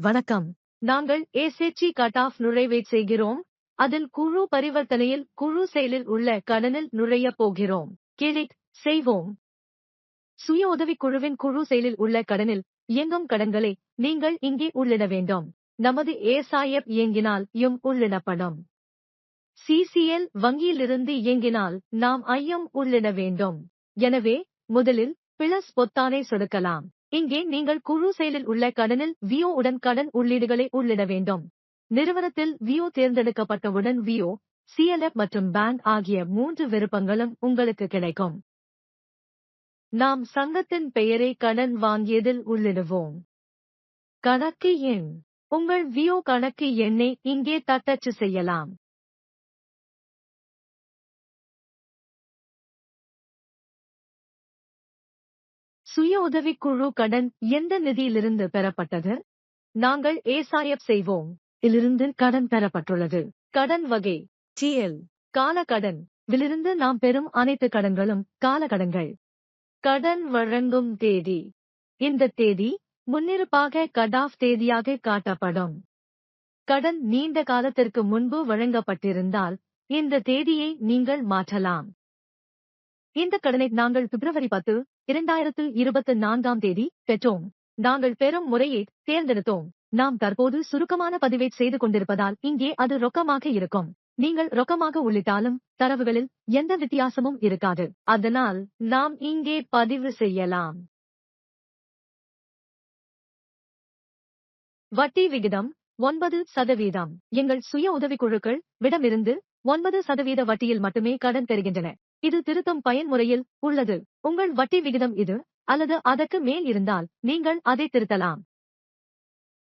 வணக்கம். நாங்கள் ஏசேச்சி cut off நுழைவை செய்கிறோம். அதில் குழு பரிவர்த்தனையில் குழு செயலில் உள்ள கடனில் நுழையப் போகிறோம். கிளிக் செய்வோம். சுய உதவிக் குழுவின் குழு செயலில் உள்ள கடனில் இயங்கும் கடன்களை நீங்கள் இங்கே உள்ளிட வேண்டும். நமது ஏசாயப் இயங்கினால் யும் உள்ளிடப்படும். சிசிஎல் வங்கியிலிருந்து இயங்கினால் நாம் ஐயம் உள்ளிட வேண்டும். எனவே முதலில் பிளஸ் பொத்தானை சொடுக்கலாம். இங்கே நீங்கள் குழு செயலில் உள்ள கடனில் வியோ உடன் கடன் உள்ளீடுகளை உள்ளிட வேண்டும். நிறுவனத்தில் வியோ தேர்ந்தெடுக்கப்பட்டவுடன் வியோ சிஎல்எஃப் மற்றும் பேங்க் ஆகிய மூன்று விருப்பங்களும் உங்களுக்கு கிடைக்கும். நாம் சங்கத்தின் பெயரை கடன் வாங்கியதில் உள்ளிடுவோம். கணக்கு எண். உங்கள் வியோ கணக்கு எண்ணை இங்கே தட்டச்சு செய்யலாம். சுய உதவிக்குழு கடன் எந்த நிதியிலிருந்து பெறப்பட்டது? நாங்கள் ஏசாயப் செய்வோம். இலிருந்து கடன் பெறப்பட்டுள்ளது. கடன் வகை. டிஎல் கால கடன் விலிருந்து நாம் பெறும் அனைத்து கடன்களும் கால கடன்கள் கடன் வழங்கும் தேதி. இந்த தேதி முன்னிருப்பாக கட் ஆஃப் தேதியாக காட்டப்படும். கடன் நீண்ட காலத்திற்கு முன்பு வழங்கப்பட்டிருந்தால் இந்த தேதியை நீங்கள் மாற்றலாம். இந்த கடனை நாங்கள் பிப்ரவரி பத்து இரண்டாயிரத்து இருபத்தி நான்காம் தேதி பெற்றோம். நாங்கள் பெறும் முறையை தேர்ந்தெடுத்தோம். நாம் தற்போது சுருக்கமான பதிவை செய்து கொண்டிருப்பதால் இங்கே அது ரொக்கமாக இருக்கும். நீங்கள் ரொக்கமாக உள்ளிட்டாலும் தரவுகளில் எந்த வித்தியாசமும் இருக்காது. அதனால் நாம் இங்கே பதிவு செய்யலாம். வட்டி விகிதம் ஒன்பது சதவீதம். எங்கள் சுய உதவிக்குழுக்கள் விடமிருந்து ஒன்பது சதவீத வட்டியில் மட்டுமே கடன் பெறுகின்றன. இது திருத்தம் பயன்முறையில் உள்ளது. உங்கள் வட்டி விகிதம் இது அல்லது அதற்கு மேல் இருந்தால் நீங்கள் அதை திருத்தலாம்.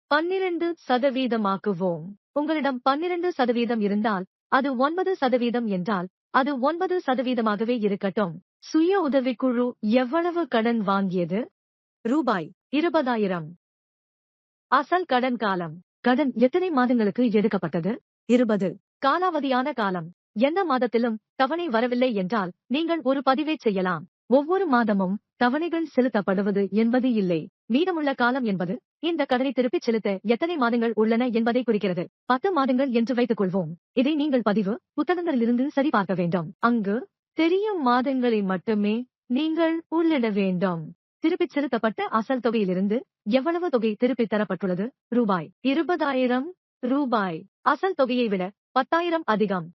பன்னிரண்டு சதவீதமாக்குவோம். உங்களிடம் பன்னிரண்டு சதவீதம் இருந்தால் அது ஒன்பது சதவீதம் என்றால் அது ஒன்பது சதவீதமாகவே இருக்கட்டும். சுய உதவிக்குழு எவ்வளவு கடன் வாங்கியது? ரூபாய் இருபதாயிரம். அசல் கடன் காலம். கடன் எத்தனை மாதங்களுக்கு எடுக்கப்பட்டது? இருபது. காலாவதியான காலம். எந்த மாதத்திலும் தவணை வரவில்லை என்றால் நீங்கள் ஒரு பதிவை செய்யலாம். ஒவ்வொரு மாதமும் தவணைகள் செலுத்தப்படுவது என்பது இல்லை. மீதமுள்ள காலம் என்பது இந்த கடனை திருப்பிச் செலுத்த எத்தனை மாதங்கள் உள்ளன என்பதை குறிக்கிறது. பத்து மாதங்கள் என்று வைத்துக் கொள்வோம் இதை நீங்கள் பதிவு புத்தகங்களிலிருந்து சரிபார்க்க வேண்டும். அங்கு தெரியும் மாதங்களை மட்டுமே நீங்கள் உள்ளிட வேண்டும். திருப்பிச் செலுத்தப்பட்ட அசல் தொகையிலிருந்து எவ்வளவு தொகை திருப்பித் தரப்பட்டுள்ளது? ரூபாய் இருபதாயிரம் ரூபாய். அசல் தொகையை விட பத்தாயிரம் அதிகம்.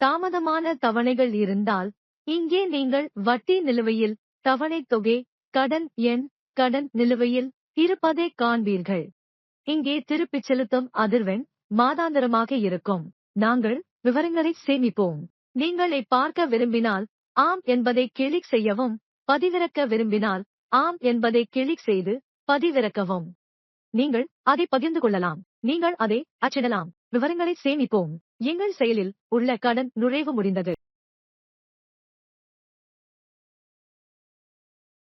தாமதமான தவணைகள் இருந்தால் இங்கே நீங்கள் வட்டி நிலுவையில் தவணை தொகை கடன் எண் கடன் நிலுவையில் இருப்பதை காண்பீர்கள். இங்கே திருப்பிச் செலுத்தும் அதிர்வெண் மாதாந்திரமாக இருக்கும். நாங்கள் விவரங்களை சேமிப்போம். நீங்களை பார்க்க விரும்பினால் ஆம் என்பதை கிளிக் செய்யவும் பதிவிறக்க விரும்பினால் ஆம் என்பதை கிளிக் செய்து பதிவிறக்கவும். நீங்கள் அதை பகிர்ந்து கொள்ளலாம். நீங்கள் அதை அச்சிடலாம். விவரங்களை சேமிப்போம். எங்கள் செயலில் உள்ள கடன் நுழைவு முடிந்தது.